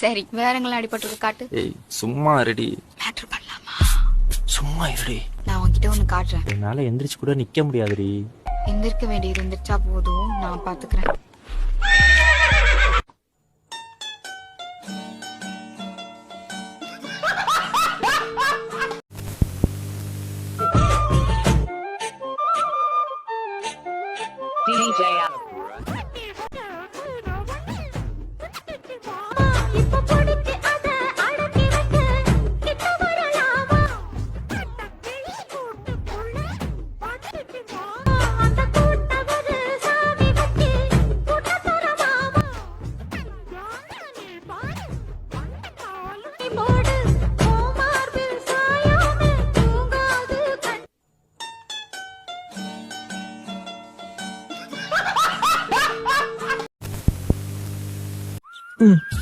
சரி வேற எங்கெல்லாம் அடிபட்டு காட்டு. ஏய் சும்மா ரெடி மேட்ரு பண்ணலாமா? சும்மா இருடி. நான் உன்கிட்ட ஒண்ணு காட்டுறேன். என்னால எந்திரிச்சு கூட நிக்க முடியாதுடி. எந்திருக்க வேண்டியது இருந்துச்சா போதும் நான் பாத்துக்கிறேன்.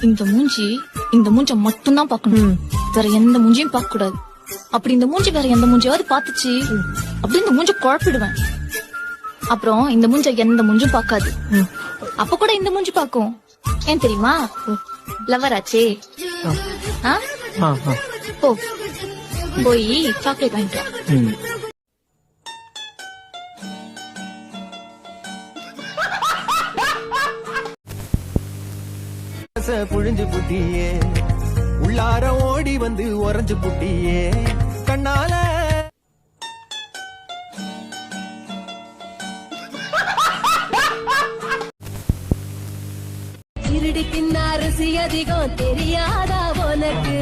இந்த மூஞ்சி இந்த மூஞ்ச மட்டும்தான் பார்க்கணும். வேற எந்த மூஞ்சியும் பார்க்க கூடாது. அப்படி இந்த மூஞ்சி வேற எந்த மூஞ்சியாவது பார்த்துச்சு அப்படி இந்த மூஞ்ச குழப்பிடுவேன். அப்புறம் இந்த மூஞ்ச எந்த மூஞ்சும் பார்க்காது. அப்ப கூட இந்த மூஞ்சி பார்க்கும். ஏன் தெரியுமா? லவர் ஆச்சே. ஆ? போ. போய் சாக்லேட் வாங்கிட்டு புழிஞ்சு புட்டியே. உள்ளார ஓடி வந்து உறைஞ்சு புட்டியே. கண்ணால இருடி பின்ன அரிசி அதிகம் தெரியாதா உனக்கு?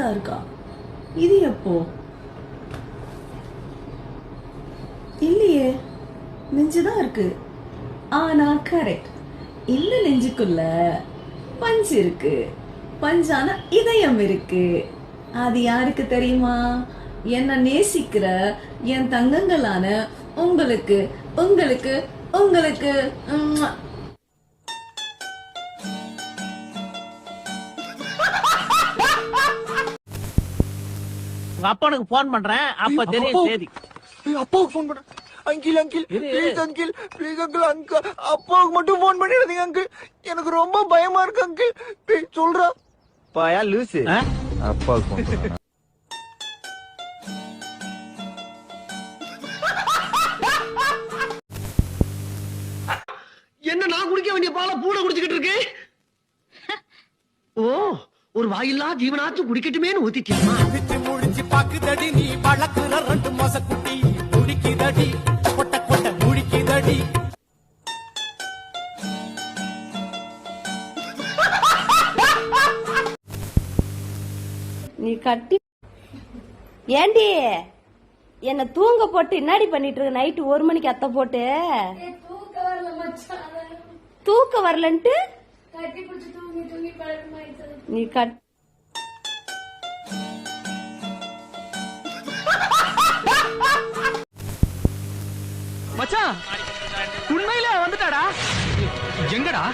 பஞ்சுதான் இருக்கா? இது எப்போ? இல்லையே நெஞ்சுதான் இருக்கு. ஆனா கரெக்ட் இந்த நெஞ்சுக்குள்ள பஞ்சு இருக்கு. பஞ்சான இதயம் இருக்கு. அது யாருக்கு தெரியுமா? என்ன நேசிக்கிற என் தங்கங்களான உங்களுக்கு உங்களுக்கு உங்களுக்கு. உங்க அப்பனுக்கு போன் பண்றேன். அப்ப தெரியும் செய்தி அப்பாவுக்கு ஃபோன் பண்ண uncle uncle please uncle please uncle uncle அப்பாவுக்கு மட்டும் ஃபோன் பண்ணிடாதீங்க அங்கிள். எனக்கு ரொம்ப பயமா இருக்கு அங்கிள். ப்ளீஸ் சொல்றா. பாயா லூசு? அப்பாவுக்கு phone பண்ணா. என்ன நான் குடிக்க வேண்டிய பாலை பூனை குடிச்சுக்கிட்டு இருக்கு ஓ. ஒரு வாயில்லா ஜீவனாச்சும் குடிக்கட்டுமேன்னு ஊத்திட்டியாமா விட்டு முடிச்சு பாக்குதடி நீ வழக்குல ரெண்டு மாச குட்டி. குடிக்குதடி கொட்ட கொட்ட முடிக்குதடி நீ கட்டி ஏண்டி? என்ன தூங்க போட்டு என்னடி பண்ணிட்டு இருக்க? நைட்டு ஒரு மணிக்கு அத்தை போட்டு. தூக்க வரலன்ட்டு? நீ கட். மச்சான் உண்மையில வந்துட்டாடா? எங்கடா?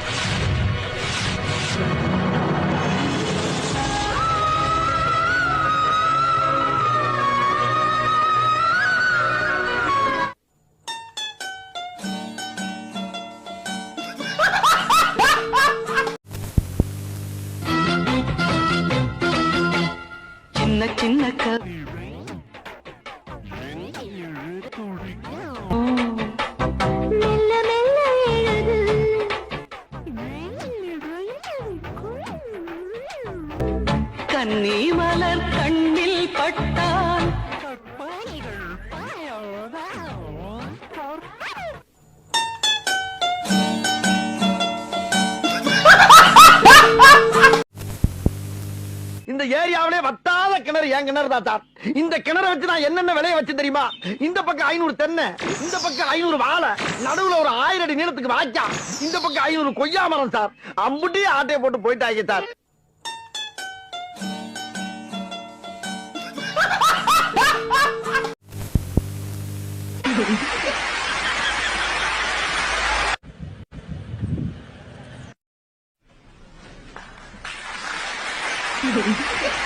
கன்னி மலர் கண்ணில் பட்டால் இந்த ஏரியாவிலே வத்தாத கிணறு என் கிணறு தான் சார் இந்த கிணறு வச்சு நான் என்னென்ன விலைய வச்சு தெரியுமா? இந்த பக்கம் ஐநூறு தென்னை இந்த பக்கம் ஐநூறு வாழை நடுவுல ஒரு ஆயிரம் அடி நீளத்துக்கு வாய்க்கா. இந்த பக்கம் ஐநூறு கொய்யா மரம் சார். அம்புட்டியே ஆட்டையை போட்டு போயிட்டாங்க சார்.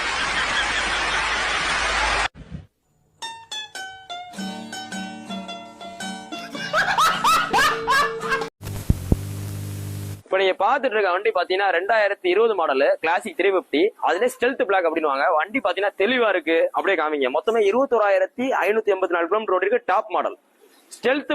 இப்ப நீங்க பாத்துட்டு இருக்க வண்டி பாத்தீங்கன்னா ரெண்டாயிரத்தி இருபது மாடல் கிளாசிக் த்ரீ பிப்டி அதுல ஸ்டெல்த் பிளாக் அப்படின்னு வண்டி பாத்தீங்கன்னா தெளிவா இருக்கு. அப்படியே காமிங்க. மொத்தமே இருபத்தோராயிரத்தி ஐநூத்தி எண்பத்தி நாலு கிலோமீட்டர் ஓடி top model stealth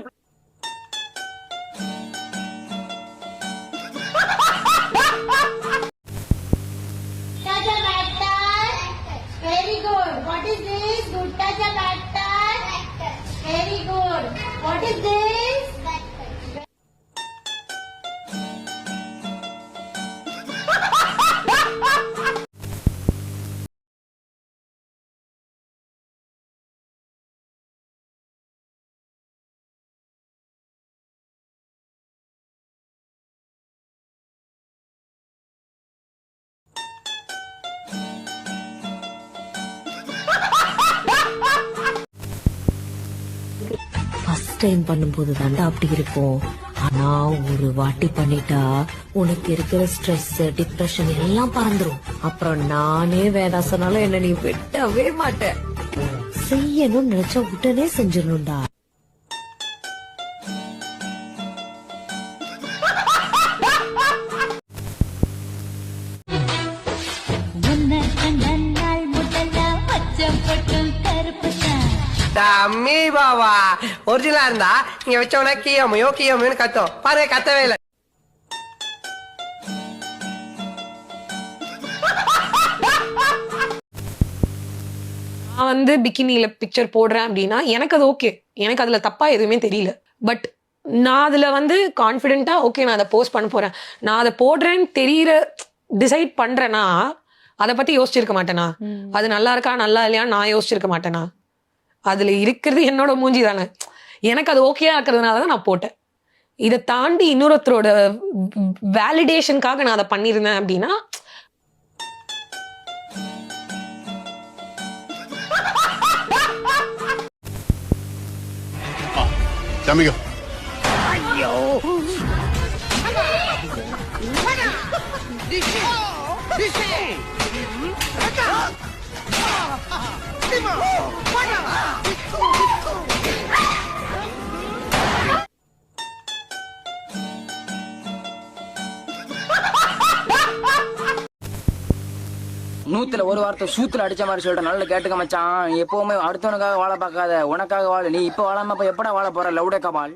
first time பண்ணும்போது தாண்டா அப்படி இருக்கும். ஆனா ஒரு வாட்டி பண்ணிட்டா உனக்கு இருக்கிற ஸ்ட்ரெஸ் டிப்ரெஷன் எல்லாம் பறந்துரும். அப்புறம் நானே வேணாம் சொன்னாலும் என்ன நீ விட்டவே மாட்டேன் செய்யணும்னு நினைச்சா உடனே செஞ்சிடணும்டா. அம்மி பாவா. ஒரிஜினலா இருந்தா நீங்க வச்சவனா கியமையோ கியமையோன்னு கத்தும். பாருங்க கத்தவே இல்லை. நான் வந்து பிக்கினில பிக்சர் போடுறேன் அப்படின்னா எனக்கு அது ஓகே எனக்கு அதுல தப்பா எதுவுமே தெரியல. பட் நான் அதுல வந்து கான்ஃபிடென்ட்டா ஓகே நான் அதை போஸ்ட் பண்ண போறேன். நான் அதை போடுறேன்னு தெரியற டிசைட் பண்றேன்னா அதை பத்தி யோசிச்சிருக்க மாட்டேனா? அது நல்லா இருக்கா நல்லா இல்லையா நான் யோசிச்சிருக்க மாட்டேனா? அதுல இருக்கிறது என்னோட மூஞ்சி தானே. எனக்கு அது ஓகேயா இருக்கிறதுனால தான் நான் போட்டேன். இதை தாண்டி இன்னொருத்தரோட வேலிடேஷனுக்காக நான் அதை பண்ணியிருந்தேன் அப்படின்னா Chamigo. நூத்துல ஒரு வாரத்தை சூத்துல அடிச்ச மாதிரி சொல்லிட்டு நல்ல கேட்டுக்க மச்சான். எப்பவுமே அடுத்தவனுக்காக வாழ பார்க்காத உனக்காக வாழ. நீ இப்ப வாழாம இப்ப எப்படா வாழ போற லவுடே கபால்?